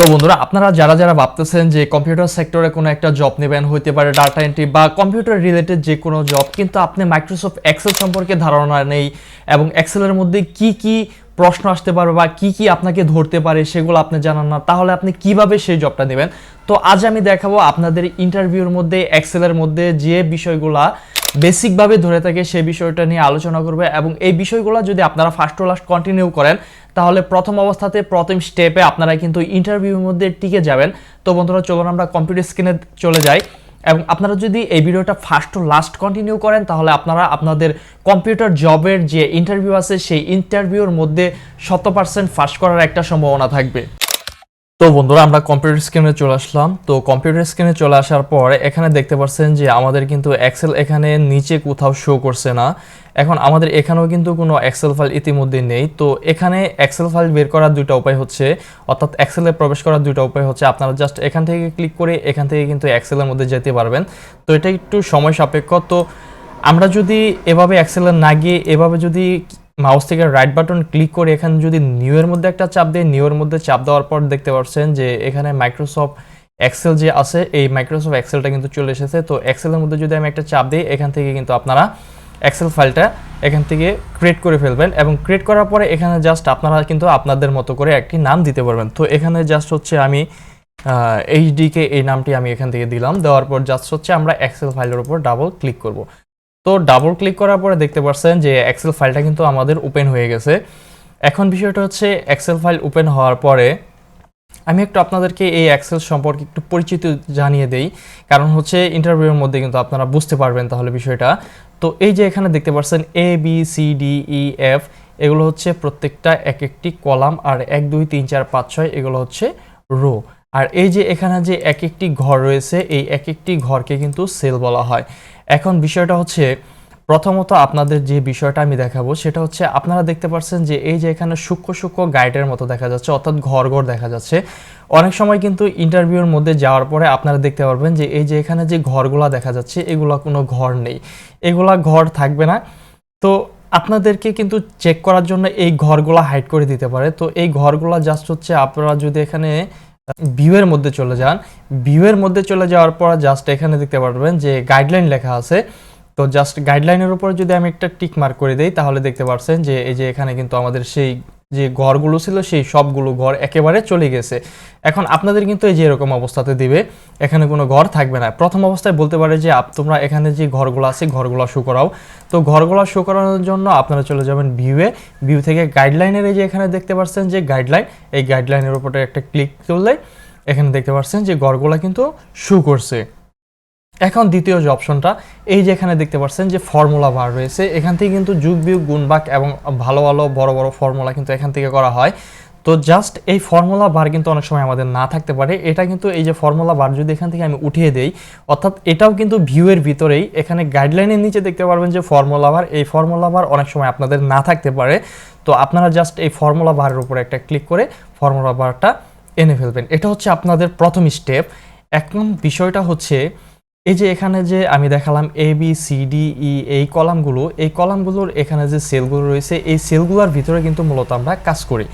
তো বন্ধুরা, আপনারা যারা যারা ভাবতেছেন যে কম্পিউটার সেক্টরে কোনো একটা জব নেবেন, হইতে পারে ডাটা এন্ট্রি বা কম্পিউটার রিলেটেড যে কোনো জব কিন্তু আপনি মাইক্রোসফট এক্সেল সম্পর্কে ধারণা নেই এবং এক্সেলের মধ্যে কি কি প্রশ্ন আসতে পারে বা কি কি আপনাকে ধরতে পারে সেগুলো আপনি জানান না, তাহলে আপনি কীভাবে সেই জবটা নেবেন? তো আজ আমি দেখাবো আপনাদের ইন্টারভিউর মধ্যে এক্সেলের মধ্যে যে বিষয়গুলা বেসিকভাবে ধরে থাকে সেই বিষয়টা নিয়ে আলোচনা করবে এবং এই বিষয়গুলো যদি আপনারা ফার্স্ট টু লাস্ট কন্টিনিউ করেন তাহলে প্রথম অবস্থাতে প্রথম স্টেপে আপনারা কিন্তু ইন্টারভিউর মধ্যে টিকে যাবেন। তো বন্ধুরা, চলুন আমরা কম্পিউটার স্ক্রিনে চলে যাই। এবং আপনারা যদি এই ভিডিওটা ফার্স্ট টু লাস্ট কন্টিনিউ করেন, তাহলে আপনারা আপনাদের কম্পিউটার জবের যে ইন্টারভিউ আছে, সেই ইন্টারভিউর মধ্যে শত পার্সেন্ট ফার্স্ট করার একটা সম্ভাবনা থাকবে। তো বন্ধুরা, আমরা কম্পিউটার স্ক্রিনে চলে আসলাম। তো কম্পিউটার স্ক্রিনে চলে আসার পর এখানে দেখতে পাচ্ছেন যে আমাদের কিন্তু এক্সেল এখানে নিচে কোথাও শো করছে না। এখন আমাদের এখানেও কিন্তু কোনো এক্সেল ফাইল ইতিমধ্যে নেই। তো এখানে এক্সেল ফাইল বের করার দুইটা উপায় হচ্ছে। অর্থাৎ এক্সেলে প্রবেশ করার দুইটা উপায় হচ্ছে, আপনারা জাস্ট এখান থেকে ক্লিক করে এখান থেকে কিন্তু এক্সেলের মধ্যে যেতে পারবেন। তো এটা একটু সময় সাপেক্ষ। তো আমরা যদি এভাবে এক্সেলে না গিয়ে এভাবে যদি মাউস থেকে রাইট বাটন ক্লিক করে এখানে যদি নিউ এর মধ্যে একটা চাপ দেয় নিউ এর মধ্যে চাপ দেওয়ার পর দেখতে পাচ্ছেন যে এখানে মাইক্রোসফট এক্সেল যে আছে, এই মাইক্রোসফট এক্সেলটা কিন্তু চলে এসেছে। তো এক্সেলের মধ্যে যদি আমি একটা চাপ দিই, এখান থেকে কিন্তু আপনারা এক্সেল ফাইলটা এখান থেকে ক্রিয়েট করে ফেলবেন এবং ক্রিয়েট করার পরে এখানে জাস্ট আপনারা কিন্তু আপনাদের মতো করে একটি নাম দিতে পারবেন। তো এখানে জাস্ট হচ্ছে আমি এইচডিকে এই নামটি আমি এখান থেকে দিলাম। দেওয়ার পর জাস্ট হচ্ছে আমরা এক্সেল ফাইলের উপর ডাবল ক্লিক করব। তো ডাবল ক্লিক করার পরে দেখতে পাচ্ছেন যে এক্সেল ফাইলটা কিন্তু আমাদের ওপেন হয়ে গেছে। এখন বিষয়টা হচ্ছে এক্সেল ফাইল ওপেন হওয়ার পরে আমি একটু আপনাদেরকে এই এক্সেল সম্পর্কে একটু পরিচিত জানিয়ে দেই। কারণ হচ্ছে ইন্টারভিউর মধ্যে কিন্তু আপনারা বুঝতে পারবেন তাহলে বিষয়টা। তো এই যে এখানে দেখতে পাচ্ছেন A B C D E F এগুলো হচ্ছে প্রত্যেকটা এক একটি কলাম আর এক, দুই, তিন, চার, পাঁচ, ছয়, এগুলো হচ্ছে রো আর এই যে এখানে যে এক একটি ঘর রয়েছে, এই এক একটি ঘরকে কিন্তু সেল বলা হয়। এখন বিষয়টা হচ্ছে, প্রথমত আপনাদের যে বিষয়টা আমি দেখাবো, সেটা হচ্ছে আপনারা দেখতে পাচ্ছেন যে এই যে এখানে সূক্ষ্ম সূক্ষ্ম গাইডের মতো দেখা যাচ্ছে, অর্থাৎ ঘর ঘর দেখা যাচ্ছে। অনেক সময় কিন্তু ইন্টারভিউর মধ্যে যাওয়ার পরে আপনারা দেখতে পারবেন যে এই যে এখানে যে ঘরগুলা দেখা যাচ্ছে, এগুলা কোনো ঘর নেই। এগুলা ঘর থাকবে না। তো আপনাদেরকে কিন্তু চেক করার জন্য এই ঘরগুলা হাইড করে দিতে পারে। তো এই ঘরগুলা জাস্ট হচ্ছে আপনারা যদি এখানে ভিউয়ের মধ্যে চলে যান। ভিউয়ের মধ্যে চলে যাওয়ার পর জাস্ট এখানে দেখতে পারবেন যে গাইডলাইন লেখা আছে। তো জাস্ট গাইডলাইনের উপর যদি আমি একটা টিক মার্ক করে দিই, তাহলে দেখতে পারছেন যে এই যে এখানে কিন্তু আমাদের সেই যে ঘরগুলো ছিল সেই সবগুলো ঘর একেবারে চলে গেছে। এখন আপনাদের কিন্তু এই যে এরকম অবস্থাতে দিবে, এখানে কোনো ঘর থাকবে না। প্রথম অবস্থায় বলতে পারে যে তোমরা এখানে যে ঘরগুলো আছে, ঘরগুলো শো করাও। তো ঘরগুলো শো করানোর জন্য আপনারা চলে যাবেন ভিউয়ে ভিউ থেকে গাইডলাইনের এই যে এখানে দেখতে পাচ্ছেন যে গাইডলাইন এই গাইডলাইনের উপরে একটা ক্লিক করলে এখানে দেখতে পাচ্ছেন যে ঘরগুলো কিন্তু শু করছে। এখন দ্বিতীয় যে অপশনটা, এই যে এখানে দেখতে পাচ্ছেন যে ফর্মুলা বার রয়েছে, এখান থেকে কিন্তু যুগ বিয়োগ গুণবাক এবং ভালো ভালো বড় বড় ফর্মুলা কিন্তু এখান থেকে করা হয়। তো জাস্ট এই ফর্মুলা বার কিন্তু অনেক সময় আমাদের না থাকতে পারে। এটা কিন্তু এই যে ফর্মুলা বার যদি এখান থেকে আমি উঠিয়ে দেই, অর্থাৎ এটাও কিন্তু ভিউয়ের ভিতরেই, এখানে গাইডলাইনের নিচে দেখতে পারবেন যে ফর্মুলা বার এই ফর্মুলা বার অনেক সময় আপনাদের না থাকতে পারে। তো আপনারা জাস্ট এই ফর্মুলা বারের উপরে একটা ক্লিক করে ফর্মুলা বারটা এনে ফেলবেন। এটা হচ্ছে আপনাদের প্রথম স্টেপ এখন বিষয়টা হচ্ছে এই যে এখানে যে আমি দেখালাম A B C D E এই কলামগুলো, এই কলামগুলোর এখানে যে সেলগুলো রয়েছে, এই সেলগুলোর ভিতরে কিন্তু মূলত আমরা কাজ করি।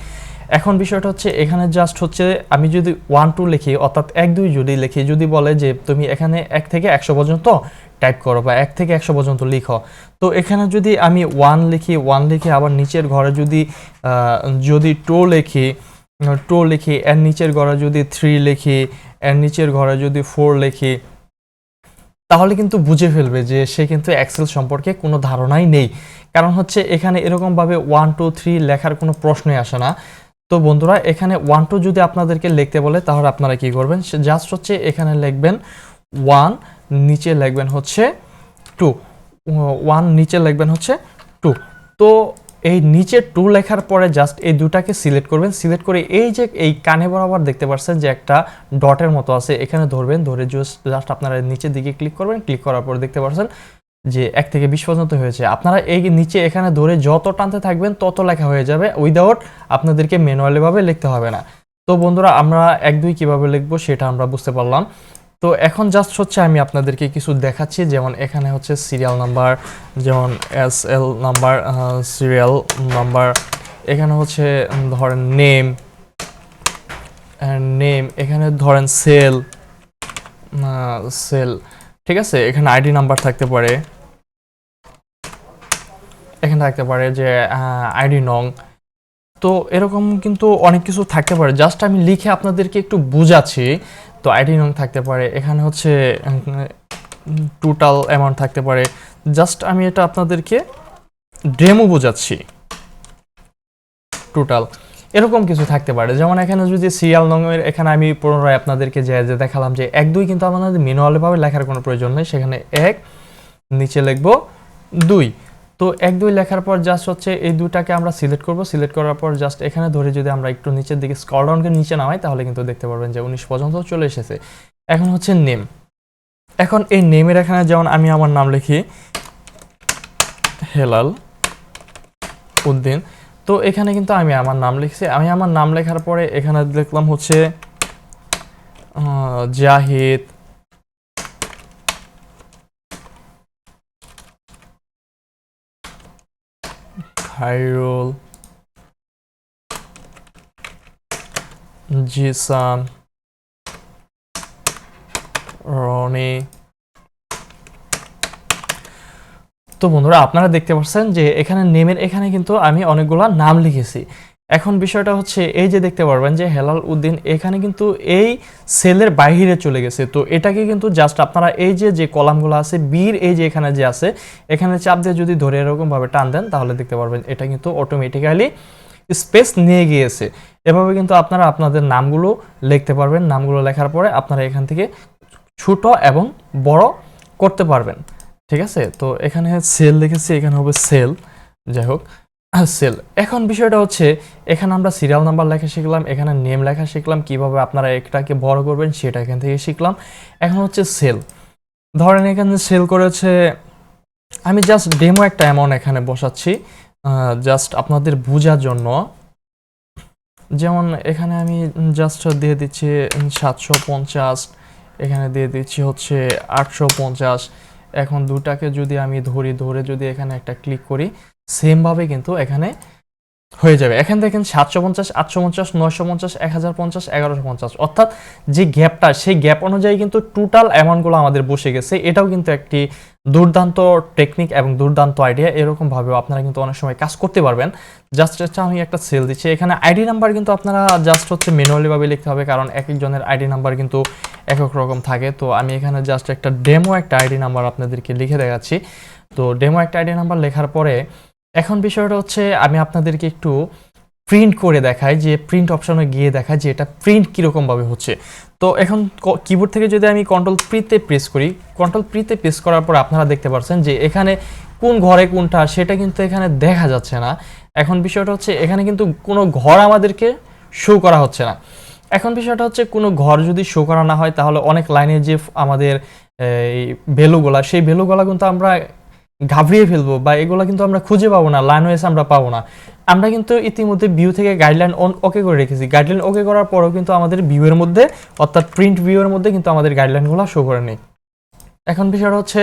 এখন বিষয়টা হচ্ছে, এখানে জাস্ট হচ্ছে, আমি যদি ওয়ান টু লিখি, অর্থাৎ এক, দুই যদি লিখি, যদি বলে যে তুমি এখানে এক থেকে একশো পর্যন্ত টাইপ করো বা এক থেকে একশো পর্যন্ত লিখো, তো এখানে যদি আমি ওয়ান লিখি ওয়ান লিখে আবার নিচের ঘরে যদি যদি টু লিখি টু লিখি এর নিচের ঘরে যদি থ্রি লিখি এর নিচের ঘরে যদি ফোর লিখি তাহলে কিন্তু বুঝে ফেলবে যে সে কিন্তু এক্সেল সম্পর্কে কোনো ধারণাই নেই। কারণ হচ্ছে এখানে এরকমভাবে ওয়ান টু থ্রি লেখার কোনো প্রশ্নই আসে না। তো বন্ধুরা, এখানে ওয়ান টু যদি আপনাদেরকে লিখতে বলে, তাহলে আপনারা কি করবেন? জাস্ট হচ্ছে এখানে লিখবেন ওয়ান নিচে লিখবেন হচ্ছে টু ওয়ান নিচে লিখবেন হচ্ছে টু তো এই নিচে টু লেখার পরে জাস্ট এই দুটাকে সিলেক্ট করবেন। সিলেক্ট করে এই যে এই কানে বরাবর দেখতে পাচ্ছেন যে একটা ডটের মতো আছে, এখানে ধরবেন, ধরে জাস্ট আপনারা নিচের দিকে ক্লিক করবেন। ক্লিক করার পর দেখতে পাচ্ছেন যে এক থেকে বিশ পর্যন্ত হয়েছে। আপনারা এই নিচে এখানে ধরে যত টানতে থাকবেন তত লেখা হয়ে যাবে। উইদাউট আপনাদেরকে ম্যানুয়ালিভাবে লিখতে হবে না। তো বন্ধুরা, আমরা এক দুই কীভাবে লিখব সেটা আমরা বুঝতে পারলাম। তো এখন জাস্ট হচ্ছে আমি আপনাদেরকে কিছু দেখাচ্ছি, যেমন এখানে হচ্ছে সিরিয়াল নাম্বার যেমন S L number serial number এখানে হচ্ছে ধরেন নেম নেম এখানে ধরেন সেল সেল ঠিক আছে? এখানে আইডি নাম্বার থাকতে পারে, এখানে থাকতে পারে যে আইডি নং, তো এরকম কিন্তু অনেক কিছু থাকতে পারে। জাস্ট আমি লিখে আপনাদেরকে একটু বুঝাচ্ছি তো আইডি নং থাকতে পারে, এখানে হচ্ছে টোটাল অ্যামাউন্ট থাকতে পারে। জাস্ট আমি এটা আপনাদেরকে ডেমো বোঝাচ্ছি। টোটাল এরকম কিছু থাকতে পারে। যেমন এখানে যদি সিরিয়াল নংয়ের এখানে আমি পুনরায় আপনাদেরকে যে যে দেখালাম যে এক দুই কিন্তু আমাদের ম্যানুয়ালিভাবে লেখার কোনো প্রয়োজন নেই। সেখানে এক, নিচে লিখব দুই। তো এক দুই লেখার পর জাস্ট হচ্ছে এই দুটাকে আমরা সিলেক্ট করব। সিলেক্ট করার পর জাস্ট এখানে ধরে যদি আমরা একটু নিচের দিকে স্কল ডাউনকে নিচে নামাই, তাহলে কিন্তু দেখতে পারবেন যে উনিশ পর্যন্ত চলে এসেছে। এখন হচ্ছে নেম এখন এই নেমের এখানে যেমন আমি আমার নাম লিখি, হেলাল উদ্দিন। তো এখানে কিন্তু আমি আমার নাম লিখছি। আমি আমার নাম লেখার পরে এখানে দেখলাম হচ্ছে জাহিদ খাইরুল জিসান রনি তো বন্ধুরা, আপনারা দেখতে পাচ্ছেন যে এখানে নেমের এখানে কিন্তু আমি অনেকগুলো নাম লিখেছি। এখন বিষয়টা হচ্ছে এই যে দেখতে পারবেন যে হেলাল উদ্দিন এখানে কিন্তু এই সেলের বাইরে চলে গেছে। তো এটাকে কিন্তু জাস্ট আপনারা এই যে যে কলামগুলো আছে, বীর এই যে এখানে যে আছে, এখানে চাপ দিয়ে যদি ধরে এরকমভাবে টান দেন, তাহলে দেখতে পারবেন এটা কিন্তু অটোমেটিক্যালি স্পেস নিয়ে গিয়েছে। এভাবে কিন্তু আপনারা আপনাদের নামগুলো লিখতে পারবেন। নামগুলো লেখার পরে আপনারা এখান থেকে ছোট এবং বড় করতে পারবেন। ঠিক আছে? তো এখানে সেল লিখেছি, এখানে হবে সেল। যাই হোক। সেল এখন বিষয়টা হচ্ছে, এখানে আমরা সিরিয়াল নাম্বার লেখা শিখলাম, এখানে নেম লেখা শিখলাম, কীভাবে আপনারা একটাকে বড় করবেন সেটা এখান থেকে শিখলাম। এখন হচ্ছে সেল ধরেন এখানে সেল করেছে, আমি জাস্ট ডেমো একটা অ্যামাউন্ট এখানে বসাচ্ছি জাস্ট আপনাদের বোঝার জন্য। যেমন এখানে আমি জাস্ট দিয়ে দিচ্ছি সাতশো পঞ্চাশ, এখানে দিয়ে দিচ্ছি হচ্ছে আটশো পঞ্চাশ। এখন দুটাকে যদি আমি ধরি, ধরে যদি এখানে একটা ক্লিক করি সেমভাবে কিন্তু এখানে হয়ে যাবে। এখান থেকে সাতশো পঞ্চাশ, আটশো পঞ্চাশ, নয়শো পঞ্চাশ, এক হাজার পঞ্চাশ, এগারোশো পঞ্চাশ। অর্থাৎ যে গ্যাপটা, সেই গ্যাপ অনুযায়ী কিন্তু টোটাল অ্যামাউন্টগুলো আমাদের বসে গেছে। এটাও কিন্তু একটি দুর্দান্ত টেকনিক এবং দুর্দান্ত আইডিয়া এরকমভাবেও আপনারা কিন্তু অনেক সময় কাজ করতে পারবেন। জাস্ট হচ্ছে আমি একটা সেল দিচ্ছি। এখানে আইডি নাম্বার কিন্তু আপনারা জাস্ট হচ্ছে ম্যানুয়ালিভাবে লিখতে হবে, কারণ এক একজনের আইডি নাম্বার কিন্তু এক এক রকম থাকে। তো আমি এখানে জাস্ট একটা ডেমো একটা আইডি নাম্বার আপনাদেরকে লিখে দেখাচ্ছি। তো ডেমো একটা আইডি নাম্বার লেখার পরে এখন বিষয়টা হচ্ছে আমি আপনাদেরকে একটু প্রিন্ট করে দেখাই, যে প্রিন্ট অপশনে গিয়ে দেখাই যে এটা প্রিন্ট কীরকমভাবে হচ্ছে। তো এখন কিবোর্ড থেকে যদি আমি কন্ট্রোল প্রিতে প্রেস করি কন্ট্রোল প্রিতে প্রেস করার পর আপনারা দেখতে পাচ্ছেন যে এখানে কোন ঘরে কোনটা, সেটা কিন্তু এখানে দেখা যাচ্ছে না। এখন বিষয়টা হচ্ছে এখানে কিন্তু কোনো ঘর আমাদেরকে শো করা হচ্ছে না। এখন বিষয়টা হচ্ছে কোনো ঘর যদি শো করা না হয়, তাহলে অনেক লাইনের যে আমাদের, এই ভ্যালুগুলা সেই ভ্যালুগুলা কিন্তু আমরা ঘাবড়িয়ে ফেলব বা এগুলো কিন্তু আমরা খুঁজে পাবো না লাইন ওয়েস আমরা পাবো না। আমরা কিন্তু ইতিমধ্যে ভিউ থেকে গাইডলাইন অন ওকে করে রেখেছি। গাইডলাইন ওকে করার পরেও কিন্তু আমাদের ভিউয়ের মধ্যে, অর্থাৎ প্রিন্ট ভিউয়ের মধ্যে কিন্তু আমাদের গাইডলাইনগুলো শো করে নেই। এখন বিষয়টা হচ্ছে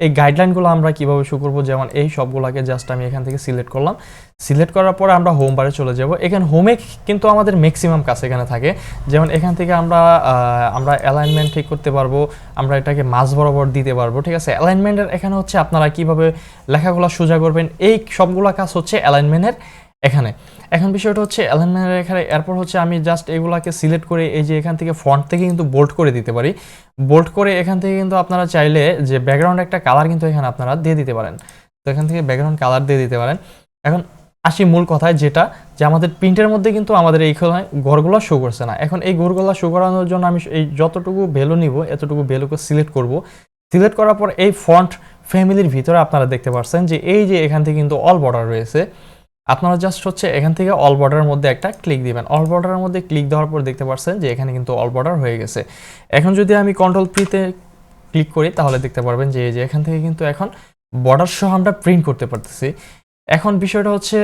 এই গাইডলাইনগুলো আমরা কীভাবে শো করব? যেমন এই সবগুলোকে জাস্ট আমি এখান থেকে সিলেক্ট করলাম। সিলেক্ট করার পরে আমরা হোম বারে চলে যাব। এখানে হোমে কিন্তু আমাদের ম্যাক্সিমাম কাজ এখানে থাকে। যেমন এখান থেকে আমরা আমরা অ্যালাইনমেন্ট ঠিক করতে পারব, আমরা এটাকে মাঝ বরাবর দিতে পারব, ঠিক আছে? অ্যালাইনমেন্টের এখানে হচ্ছে আপনারা কীভাবে লেখাগুলো সোজা করবেন? এই সবগুলো কাজ হচ্ছে অ্যালাইনমেন্টের এখানে। এখন বিষয়টা হচ্ছে অ্যালাইনমেন্টের এখানে, এরপর হচ্ছে আমি জাস্ট এগুলাকে সিলেক্ট করে এই যে এখান থেকে ফন্ট থেকে কিন্তু বোল্ড করে দিতে পারি। বোল্ড করে এখান থেকে কিন্তু আপনারা চাইলে যে ব্যাকগ্রাউন্ড একটা কালার কিন্তু এখানে আপনারা দিয়ে দিতে পারেন। তো এখান থেকে ব্যাকগ্রাউন্ড কালার দিয়ে দিতে পারেন। এখন আসি মূল কথায় যেটা, যে আমাদের প্রিন্টের মধ্যে কিন্তু আমাদের এই ঘরগুলো শো করছে না। এখন এই ঘরগুলো শো করানোর জন্য আমি এই যতটুকু ভ্যালু নিব, এতটুকু ভ্যালুকে সিলেক্ট করব। সিলেক্ট করার পর এই ফন্ট ফ্যামিলির ভিতরে আপনারা দেখতে পাচ্ছেন যে এই যে এখান থেকে কিন্তু অল বর্ডার রয়েছে। আপনারা জাস্ট হচ্ছে এখান থেকে অল বর্ডারের মধ্যে একটা ক্লিক দিবেন। অল বর্ডারের মধ্যে ক্লিক দেওয়ার পর দেখতে পাচ্ছেন যে এখানে কিন্তু অল বর্ডার হয়ে গেছে। এখন যদি আমি কন্ট্রোল প্রিতে ক্লিক করি, তাহলে দেখতে পারবেন যে এই যে এখান থেকে কিন্তু এখন বর্ডার সহ আমরা প্রিন্ট করতে পারতেছি। এখন বিষয়টা হচ্ছে,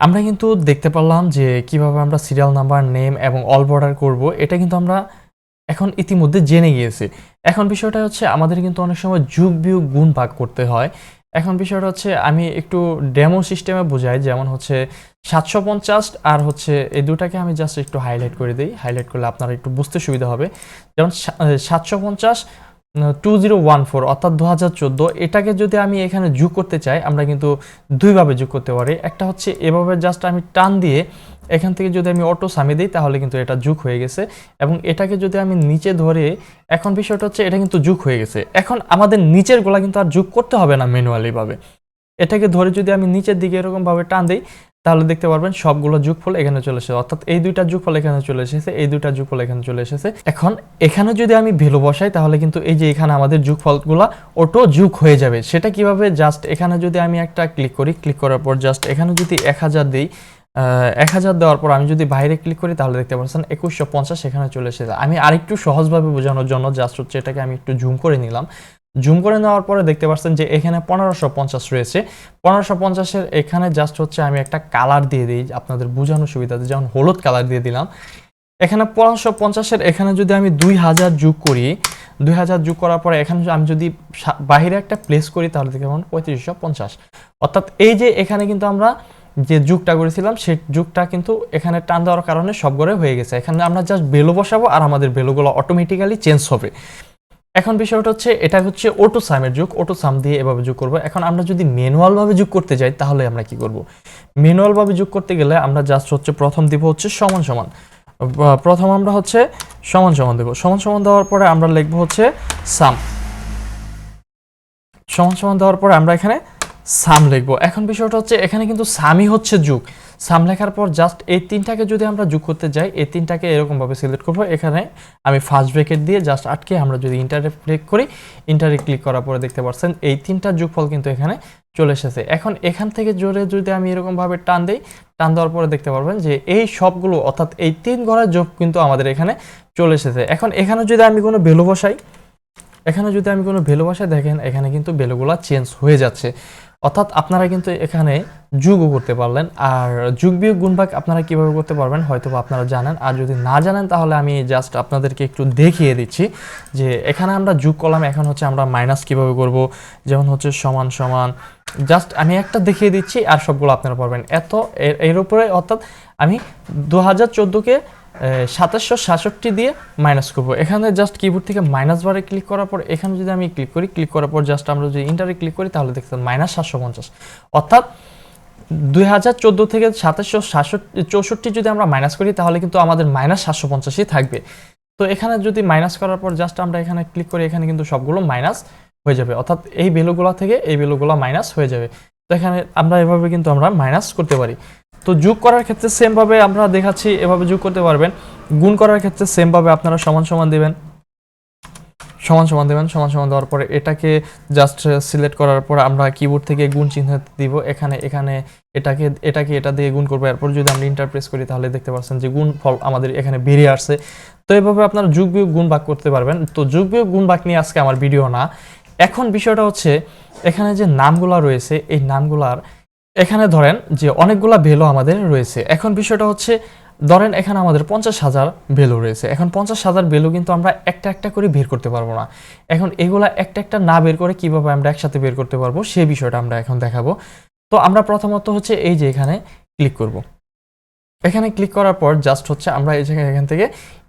আমরা কিন্তু দেখতে পারলাম যে কীভাবে আমরা সিরিয়াল নাম্বার নেম এবং অল বর্ডার করব, এটা কিন্তু আমরা এখন ইতিমধ্যে জেনে গিয়েছি। এখন বিষয়টা হচ্ছে আমাদের কিন্তু অনেক সময় যুগ বিয়োগ গুণ ভাগ করতে হয়। এখন বিষয়টা হচ্ছে আমি একটু ডেমো সিস্টেমে বোঝাই, যেমন হচ্ছে সাতশো পঞ্চাশ আর হচ্ছে এই দুটাকে আমি জাস্ট একটু হাইলাইট করে দিই। হাইলাইট করলে আপনারা একটু বুঝতে সুবিধা হবে। যেমন সাতশো পঞ্চাশ টু জিরো ওয়ান ফোর অর্থাৎ দু হাজার চোদ্দ। এটাকে যদি আমি এখানে যোগ করতে চাই, আমরা কিন্তু দুইভাবে যোগ করতে পারি। একটা হচ্ছে এভাবে জাস্ট আমি টান দিয়ে এখান থেকে যদি আমি অটো সামি দিই, তাহলে কিন্তু এটা যুগ হয়ে গেছে। এবং এটাকে যদি আমি নিচে ধরে, এখন বিষয়টা হচ্ছে এটা কিন্তু যুগ হয়ে গেছে। এখন আমাদের নিচের গোলা কিন্তু আর যোগ করতে হবে না ম্যানুয়ালিভাবে এটাকে ধরে যদি আমি নিচের দিকে এরকমভাবে টান দিই তাহলে দেখতে পারবেন সবগুলো যুগফল এখানে চলে এসেছে। অর্থাৎ এই দুইটা যুগফল এখানে চলে এসেছে, এই দুইটা যুগফল এখানে চলে এসেছে। এখন এখানে যদি আমি ভ্যালু বসাই, তাহলে কিন্তু এই যে এখানে আমাদের যুগফলগুলো অটো যুগ হয়ে যাবে। সেটা কীভাবে? জাস্ট এখানে যদি আমি একটা ক্লিক করি, ক্লিক করার পর জাস্ট এখানে যদি এক হাজার দিই এক হাজার দেওয়ার পর আমি যদি বাইরে ক্লিক করি, তাহলে দেখতে পাচ্ছেন একুশশো পঞ্চাশ এখানে চলে এসেছে। আমি আরেকটু সহজভাবে বোঝানোর জন্য জাস্ট হচ্ছে এটাকে আমি একটু জুম করে নিলাম। জুম করে নেওয়ার পরে দেখতে পাচ্ছেন যে এখানে পনেরোশো পঞ্চাশ রয়েছে। পনেরোশো পঞ্চাশের এখানে জাস্ট হচ্ছে আমি একটা কালার দিয়ে দিই, আপনাদের বোঝানোর সুবিধাতে যেমন হলুদ কালার দিয়ে দিলাম। এখানে পনেরোশো পঞ্চাশের এখানে যদি আমি দুই হাজার যোগ করি, দুই হাজার যোগ করার পরে এখানে আমি যদি বাইরে একটা প্লেস করি, তাহলে দেখতে পাবেন পঁয়ত্রিশশো পঞ্চাশ। অর্থাৎ এই যে এখানে কিন্তু আমরা যে যুগটা করেছিলাম সেই যুগটা কিন্তু এখানে টান দেওয়ার কারণে সব হয়ে গেছে। এখানে আমরা জাস্ট বেলো বসাবো আর আমাদের বেলোগুলো অটোমেটিক্যালি চেঞ্জ হবে। এখন বিষয়টা হচ্ছে, এটা হচ্ছে অটো সামের যুগ অটো সাম দিয়ে এভাবে যোগ করব। এখন আমরা যদি ম্যানুয়ালভাবে যোগ করতে যাই, তাহলে আমরা কি করব? ম্যানুয়ালভাবে যোগ করতে গেলে আমরা জাস্ট হচ্ছে প্রথম দিব হচ্ছে সমান সমান। প্রথম আমরা হচ্ছে সমান সমান দেবো। সমান সমান দেওয়ার পরে আমরা লিখব হচ্ছে সাম সমান সমান দেওয়ার পরে আমরা এখানে সাম লিখব। এখন বিষয়টা হচ্ছে, এখানে কিন্তু সামই হচ্ছে যুগ। সাম লেখার পর জাস্ট এই তিনটাকে যদি আমরা যোগ করতে যাই, এই তিনটাকে এরকমভাবে সিলেক্ট করব। এখানে আমি ফার্স্ট ব্রেকেট দিয়ে জাস্ট আটকে আমরা যদি ইন্টারে ক্লিক করি ইন্টারে ক্লিক করার পরে দেখতে পাচ্ছেন এই তিনটা যোগফল কিন্তু এখানে চলে এসেছে। এখন এখান থেকে জোরে যদি আমি এরকমভাবে টান দিই, টান দেওয়ার পরে দেখতে পারবেন যে এই সবগুলো অর্থাৎ এই তিন ঘরের যোগ কিন্তু আমাদের এখানে চলে এসেছে। এখন এখানে যদি আমি কোনো ভ্যালু বসাই, এখানে যদি আমি কোনো ভ্যালু বসাই, দেখেন এখানে কিন্তু ভ্যালুগুলো চেঞ্জ হয়ে যাচ্ছে। অর্থাৎ আপনারা কিন্তু এখানে যুগও করতে পারলেন। আর যোগ বিয়োগ গুণভাগ আপনারা কীভাবে করতে পারবেন হয়তো আপনারা জানেন। আর যদি না জানেন, তাহলে আমি জাস্ট আপনাদেরকে একটু দেখিয়ে দিচ্ছি যে এখানে আমরা যুগ করলাম, এখন হচ্ছে আমরা মাইনাস কীভাবে করব? যেমন হচ্ছে সমান সমান জাস্ট আমি একটা দেখিয়ে দিচ্ছি আর সবগুলো আপনারা পারবেন। এত এর উপরে অর্থাৎ আমি দু হাজার চোদ্দোকে সাতাশশো সাতষট্টি দিয়ে মাইনাস করব। এখানে জাস্ট কিবোর্ড থেকে মাইনাস বারে ক্লিক করার পর, এখানে যদি আমি ক্লিক করি ক্লিক করার পর জাস্ট আমরা যদি ইন্টারে ক্লিক করি, তাহলে দেখতে মাইনাস সাতশো পঞ্চাশ। অর্থাৎ দুই হাজার চোদ্দ থেকে সাতাশশো সাতষট্টি, চৌষট্টি যদি আমরা মাইনাস করি, তাহলে কিন্তু আমাদের মাইনাস সাতশো পঞ্চাশই থাকবে। তো এখানে যদি মাইনাস করার পর জাস্ট আমরা এখানে ক্লিক করি, এখানে কিন্তু সবগুলো মাইনাস হয়ে যাবে। অর্থাৎ এই ভ্যালুগুলো থেকে এই ভ্যালুগুলো মাইনাস হয়ে যাবে। তো এখানে আমরা এভাবে কিন্তু আমরা মাইনাস করতে পারি। তো যোগ করার ক্ষেত্রে সেমভাবে আমরা দেখাচ্ছি, এভাবে যোগ করতে পারবেন। গুণ করার ক্ষেত্রে সেমভাবে আপনারা সমান সমান দেবেন। সমান সমান দেবেন, সমান সমান দেওয়ার পরে এটাকে জাস্ট সিলেক্ট করার পর আমরা কিবোর্ড থেকে গুণ চিহ্ন দিব। এখানে এখানে এটাকে এটাকে এটা দিয়ে গুণ করব। এরপর যদি আমরা ইন্টারপ্রেস করি তাহলে দেখতে পাচ্ছেন যে গুণ ফল আমাদের এখানে বেরিয়ে আসছে। তো এভাবে আপনারা যোগ বিয়োগ গুণ ভাগ করতে পারবেন। তো যোগ বিয়োগ গুণ ভাগ নিয়ে আজকে আমার ভিডিও না। এখন বিষয়টা হচ্ছে, এখানে যে নামগুলা রয়েছে, এই নামগুলার এখানে ধরেন যে অনেকগুলা ভ্যালু আমাদের রয়েছে। এখন বিষয়টা হচ্ছে, ধরেন এখানে আমাদের পঞ্চাশ হাজার ভ্যালু রয়েছে। এখন পঞ্চাশ হাজার ভ্যালু কিন্তু আমরা একটা একটা করে বের করতে পারব না। এখন এগুলা একটা একটা না বের করে কীভাবে আমরা একসাথে বের করতে পারব সেই বিষয়টা আমরা এখন দেখাবো। তো আমরা প্রথমত হচ্ছে এই যে এখানে ক্লিক করব। এখানে ক্লিক করার পর জাস্ট হচ্ছে আমরা এই জায়গায় এখান থেকে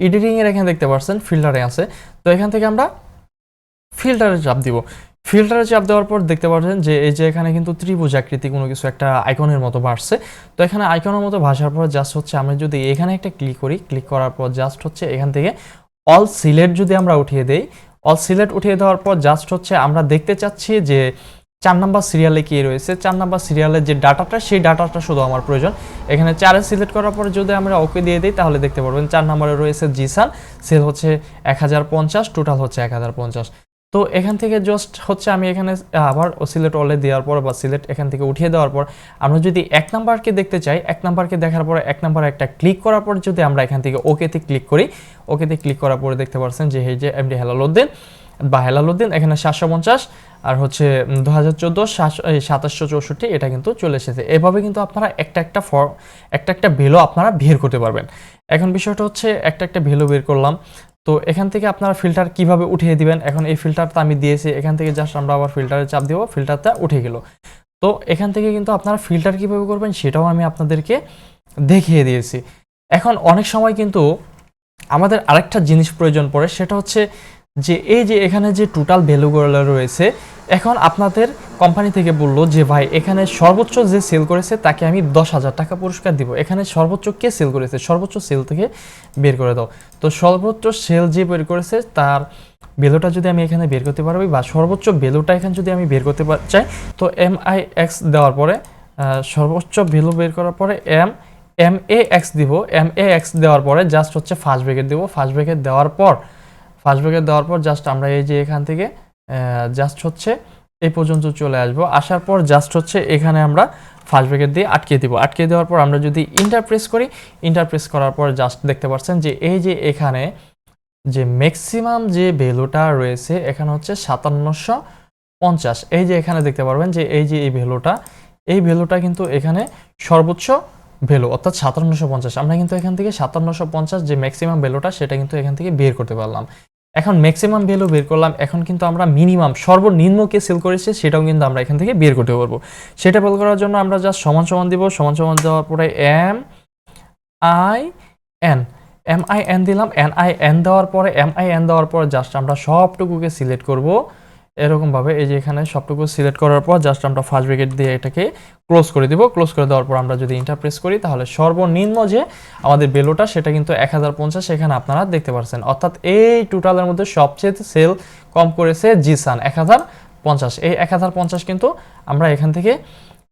এডিটিং এর এখানে দেখতে পাচ্ছেন, ফিল্টারে আছে। তো এখান থেকে আমরা ফিল্টারে চাপ দিব। ফিল্টারে চাপ দেওয়ার পর দেখতে পাচ্ছেন যে এই যে এখানে কিন্তু ত্রিভুজ আকৃতি কোনো কিছু একটা আইকনের মতো বাড়ছে। তো এখানে আইকনের মতো ভাসার পর জাস্ট হচ্ছে আমরা যদি এখানে একটা ক্লিক করি ক্লিক করার পর জাস্ট হচ্ছে এখান থেকে অল সিলেক্ট যদি আমরা উঠিয়ে দেই অল সিলেক্ট উঠিয়ে দেওয়ার পর জাস্ট হচ্ছে আমরা দেখতে চাচ্ছি যে চার নাম্বার সিরিয়ালে কি রয়েছে। চার নাম্বার সিরিয়ালের যে ডাটাটা, সেই ডাটাটা শুধু আমার প্রয়োজন। এখানে চারে সিলেক্ট করার পর যদি আমরা ওকে দিয়ে দিই, তাহলে দেখতে পারবেন চার নাম্বারে রয়েছে জিসান সেল হচ্ছে এক হাজার পঞ্চাশ টোটাল হচ্ছে এক হাজার পঞ্চাশ। তো এখান থেকে জাস্ট হচ্ছে আমি এখানে, আবার সিলেট অলে দেওয়ার পর বা সিলেট এখান থেকে উঠিয়ে দেওয়ার পর, আমরা যদি এক নাম্বারকে দেখতে চাই, এক নাম্বারকে দেখার পর এক নাম্বার একটা ক্লিক করার পর যদি আমরা এখান থেকে ওকেতে ক্লিক করি ওকেতে ক্লিক করার পরে দেখতে পাচ্ছেন যে, এই যে এমডি হেলালুদ্দিন বা হেলালুদ্দিন এখানে সাতশো পঞ্চাশ আর হচ্ছে দু হাজার চোদ্দ সাতাশশো চৌষট্টি, এটা কিন্তু চলে এসেছে। এভাবে কিন্তু আপনারা একটা একটা ফর একটা একটা ভ্যালু আপনারা বের করতে পারবেন। এখন বিষয়টা হচ্ছে একটা একটা ভ্যালু বের করলাম। তো এখান থেকে আপনারা ফিল্টার কীভাবে উঠিয়ে দিবেন? এখন এই ফিল্টারটা আমি দিয়েছি, এখান থেকে জাস্ট আমরা আবার ফিল্টারে চাপ দিব ফিল্টারটা উঠে গেল। তো এখান থেকে কিন্তু আপনারা ফিল্টার কীভাবে করবেন সেটাও আমি আপনাদেরকে দেখিয়ে দিয়েছি। এখন অনেক সময় কিন্তু আমাদের আরেকটা জিনিস প্রয়োজন পড়ে, সেটা হচ্ছে যে এই যে এখানে যে টোটাল ভ্যালুগুলো রয়েছে, এখন আপনাদের কোম্পানি থেকে বলল যে, ভাই, এখানে সর্বোচ্চ যে সেল করেছে, তাকে আমি দশ হাজার টাকা পুরস্কার দিব। এখানে সর্বোচ্চ কে সেল করেছে? সর্বোচ্চ সেল থেকে বের করে দাও। তো সর্বোচ্চ সেল যে বের করেছে, তার ভ্যালুটা যদি আমি এখানে বের করতে পারবি বা সর্বোচ্চ ভ্যালুটা এখানে যদি আমি বের করতে চাই, তো এম আই এক্স দেওয়ার পরে সর্বোচ্চ ভ্যালু বের করার পরে এম এম এ এক্স দিব। এম এ এক্স দেওয়ার পরে জাস্ট হচ্ছে ফার্স্ট ব্রেকেট দিব। ফার্স্ট ব্রেকেট দেওয়ার পর ফার্স্ট দেওয়ার পর জাস্ট আমরা এই যে এখান থেকে জাস্ট হচ্ছে এই পর্যন্ত চলে আসব। আসার পর জাস্ট হচ্ছে এখানে আমরা ফার্স্ট ব্রেকেট দিয়ে আটকে দিব। আটকে দেওয়ার পর আমরা যদি ইন্টারপ্রেস করি ইন্টারপ্রেস করার পর জাস্ট দেখতে পাচ্ছেন যে এই যে এখানে যে ম্যাক্সিমাম যে ভ্যালুটা রয়েছে, এখানে হচ্ছে সাতান্নশো পঞ্চাশ। এই যে এখানে দেখতে পারবেন যে এই যে এই ভ্যালুটা এই ভ্যালুটা কিন্তু এখানে সর্বোচ্চ ভ্যালু অর্থাৎ সাতান্নশো পঞ্চাশ। আমরা কিন্তু এখান থেকে সাতান্নশো পঞ্চাশ যে ম্যাক্সিমাম ভ্যালুটা সেটা কিন্তু এখান থেকে বের করতে পারলাম। এখন ম্যাক্সিমাম ভ্যালু বের করলাম, এখন কিন্তু আমরা মিনিমাম সর্বনিম্ন কে সেল করেছে সেটাও কিন্তু আমরা এখান থেকে বের করতে পারব। সেটা বের করার জন্য আমরা জাস্ট সমান সমান দিব, সমান সমান দেওয়ার পরে M I N M I N দিলাম এন আই এন দেওয়ার পরে এম আই এন দেওয়ার পরে জাস্ট আমরা সবটুকুকে সিলেক্ট করব। এরকমভাবে এই যে এখানে সবটুকু সিলেক্ট করার পর জাস্ট আমরা ফার্স্ট ব্রিগেড দিয়ে এটাকে ক্লোজ করে দিব। ক্লোজ করে দেওয়ার পর আমরা যদি ইন্টারপ্রেস করি, তাহলে সর্বনিম্ন যে আমাদের বেলোটা সেটা কিন্তু এক হাজার পঞ্চাশ, এখানে আপনারা দেখতে পাচ্ছেন অর্থাৎ এই টোটালের মধ্যে সবচেয়ে সেল কম করেছে জিসান, এক হাজার পঞ্চাশ। এই এক হাজার পঞ্চাশ কিন্তু আমরা এখান থেকে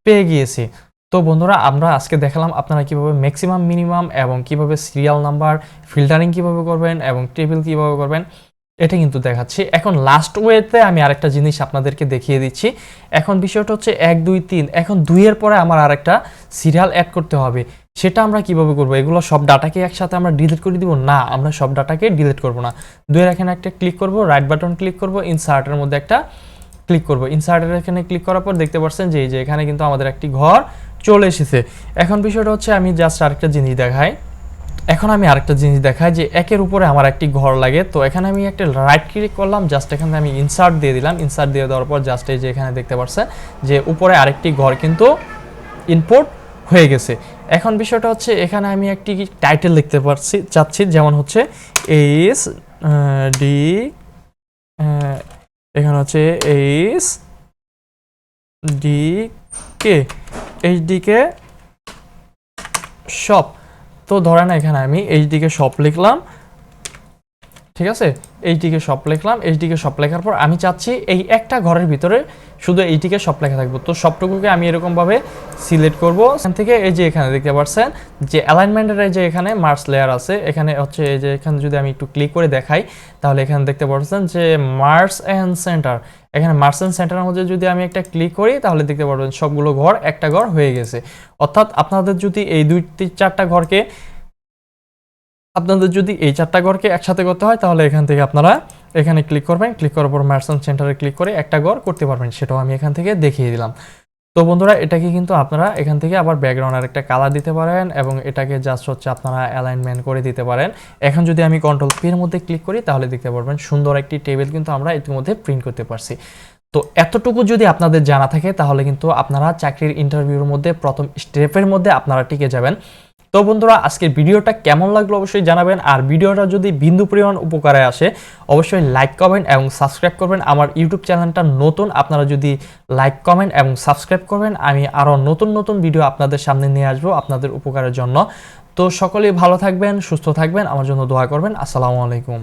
পেয়ে গিয়েছি। তো বন্ধুরা, আমরা আজকে দেখালাম আপনারা কীভাবে ম্যাক্সিমাম মিনিমাম এবং কীভাবে সিরিয়াল নাম্বার ফিল্টারিং কীভাবে করবেন এবং টেবিল কীভাবে করবেন। এটা কিন্তু দেখাচ্ছি। এখন লাস্ট ওয়েতে আমি আরেকটা জিনিস আপনাদেরকে দেখিয়ে দিচ্ছি। এখন বিষয়টা হচ্ছে এক, দুই, তিন। এখন দুইয়ের পরে আমার আরেকটা সিরিয়াল অ্যাড করতে হবে। সেটা আমরা কীভাবে করব? এগুলো সব ডাটাকে একসাথে আমরা ডিলিট করে দিব? না, আমরা সব ডাটাকে ডিলিট করব না। দুইয়ের এখানে একটা ক্লিক করব রাইট বাটন ক্লিক করব ইনসার্টের মধ্যে একটা ক্লিক করব। ইনসার্টের এখানে ক্লিক করার পর দেখতে পাচ্ছেন যে এই যে এখানে কিন্তু আমাদের একটি ঘর চলে এসেছে। এখন বিষয়টা হচ্ছে আমি জাস্ট আরেকটা জিনিস দেখাই। এখন আমি আরেকটা জিনিস দেখাই যে একের উপরে আমার একটি ঘর লাগে। তো এখানে আমি একটা রাইট ক্লিক করলাম জাস্ট এখানে আমি ইনসার্ট দিয়ে দিলাম। ইনসার্ট দিয়ে দেওয়ার পর জাস্ট এই যে এখানে দেখতে পাচ্ছেন যে উপরে আরেকটি ঘর কিন্তু ইনপুট হয়ে গেছে। এখন বিষয়টা হচ্ছে এখানে আমি একটি টাইটেল লিখতে পারছি, চাচ্ছি, যেমন হচ্ছে এইস ডি এখানে হচ্ছে H D K H D K shop তো ধরেন এখানে আমি এইচডিকে সব লিখলাম ঠিক আছে? এইচডিকে সব লিখলাম এইচডিকে সব লেখার পর আমি চাচ্ছি এই একটা ঘরের ভিতরে শুধু এইটিকে সব লেখা থাকব। তো সবটুকুকে আমি এরকমভাবে সিলেক্ট করব। এখান থেকে এই যে এখানে দেখতে পাচ্ছেন, যে অ্যালাইনমেন্টের যে এখানে মার্স লেয়ার আছে, এখানে হচ্ছে এই যে এখানে যদি আমি একটু ক্লিক করে দেখাই, তাহলে এখানে দেখতে পাচ্ছেন যে মার্স অ্যান্ড সেন্টার এখানে মার্কস অ্যান্ড সেন্টারের মধ্যে যদি আমি একটা ক্লিক করি, তাহলে দেখতে পারবেন সবগুলো ঘর একটা ঘর হয়ে গেছে। অর্থাৎ আপনাদের যদি এই দুই চারটা ঘরকে আপনাদের যদি এই চারটা ঘরকে একসাথে করতে হয়, তাহলে এখান থেকে আপনারা এখানে ক্লিক করবেন। ক্লিক করার পর ম্যাটসন সেন্টারে ক্লিক করে একটা ঘর করতে পারবেন, সেটাও আমি এখান থেকে দেখিয়ে দিলাম। তো বন্ধুরা, এটাকে কিন্তু আপনারা এখান থেকে আবার ব্যাকগ্রাউন্ড আর একটা কালার দিতে পারেন এবং এটাকে জাস্ট হচ্ছে আপনারা অ্যালাইনমেন্ট করে দিতে পারেন। এখন যদি আমি কন্ট্রোল পি এর মধ্যে ক্লিক করি, তাহলে দেখতে পারবেন সুন্দর একটি টেবিল কিন্তু আমরা ইতিমধ্যে প্রিন্ট করতে পারছি। তো এতটুকু যদি আপনাদের জানা থাকে, তাহলে কিন্তু আপনারা চাকরির ইন্টারভিউর মধ্যে প্রথম স্টেপের মধ্যে আপনারা টিকে যাবেন। তো বন্ধুরা, আজকের ভিডিওটা কেমন লাগল অবশ্যই জানাবেন, আর ভিডিওটা যদি বিন্দু পরিমাণ উপকারে আসে, অবশ্যই লাইক, কমেন্ট এবং সাবস্ক্রাইব করবেন। আমার ইউটিউব চ্যানেলটা নতুন, আপনারা যদি লাইক, কমেন্ট এবং সাবস্ক্রাইব করবেন, আমি আরও নতুন নতুন ভিডিও আপনাদের সামনে নিয়ে আসব আপনাদের উপকারের জন্য। তো সকলেই ভালো থাকবেন, সুস্থ থাকবেন, আমার জন্য দোয়া করবেন। আসসালামু আলাইকুম।